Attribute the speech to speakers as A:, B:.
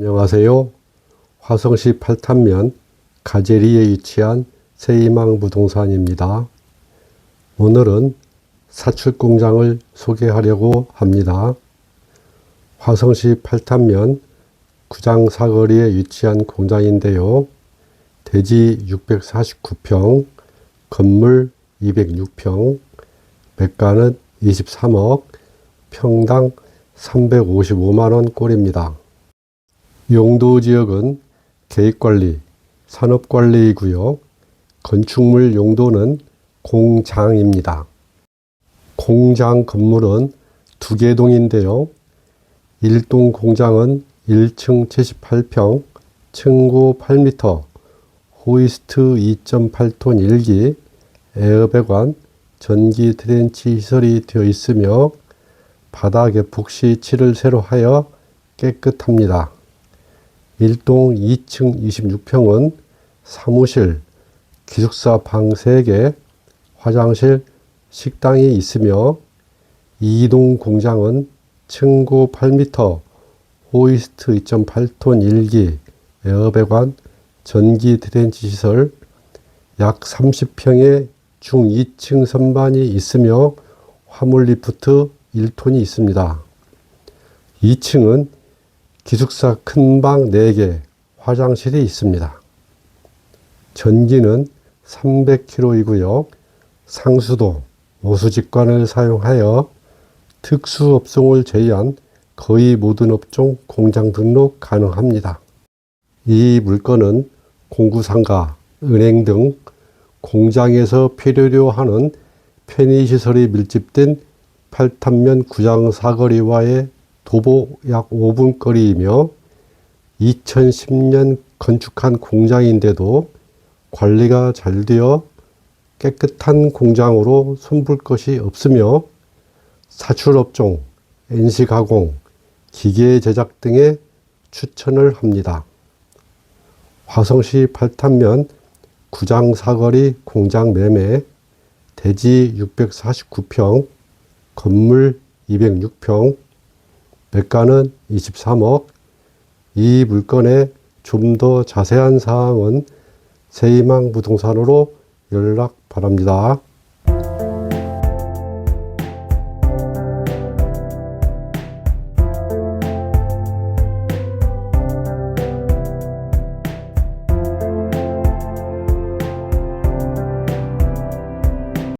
A: 안녕하세요. 화성시 팔탄면 가제리에 위치한 세이망 부동산입니다. 오늘은 사출 공장을 소개하려고 합니다. 화성시 팔탄면 구장 사거리에 위치한 공장인데요. 대지 649평, 건물 206평, 매가는 23억, 평당 355만원 꼴입니다. 용도 지역은 계획관리, 산업관리이고요. 건축물 용도는 공장입니다. 공장 건물은 두 개 동인데요. 1동 공장은 1층 78평, 층고 8m, 호이스트 2.8톤 1기, 에어배관, 전기 트렌치 시설이 되어 있으며 바닥에 북시 칠을 새로 하여 깨끗합니다. 1동 2층 26평은 사무실, 기숙사 방 3개, 화장실, 식당이 있으며 2동 공장은 층고 8m, 호이스트 2.8톤 1기, 에어배관, 전기 트렌치 시설, 약 30평의 중 2층 선반이 있으며 화물 리프트 1톤이 있습니다. 2층은 기숙사 큰 방 4개, 화장실이 있습니다. 전기는 300kW이고요. 상수도, 오수직관을 사용하여 특수업종을 제외한 거의 모든 업종 공장 등록 가능합니다. 이 물건은 공구상가, 은행 등 공장에서 필요로 하는 편의시설이 밀집된 팔탄면 구장 사거리와의 도보 약 5분 거리이며 2010년 건축한 공장인데도 관리가 잘 되어 깨끗한 공장으로 손볼 것이 없으며 사출업종, NC가공, 기계 제작 등에 추천을 합니다. 화성시 팔탄면 구장 사거리 공장 매매 대지 649평, 건물 206평, 매가는 23억. 이 물건의 좀더 자세한 사항은 세이망 부동산으로 연락 바랍니다.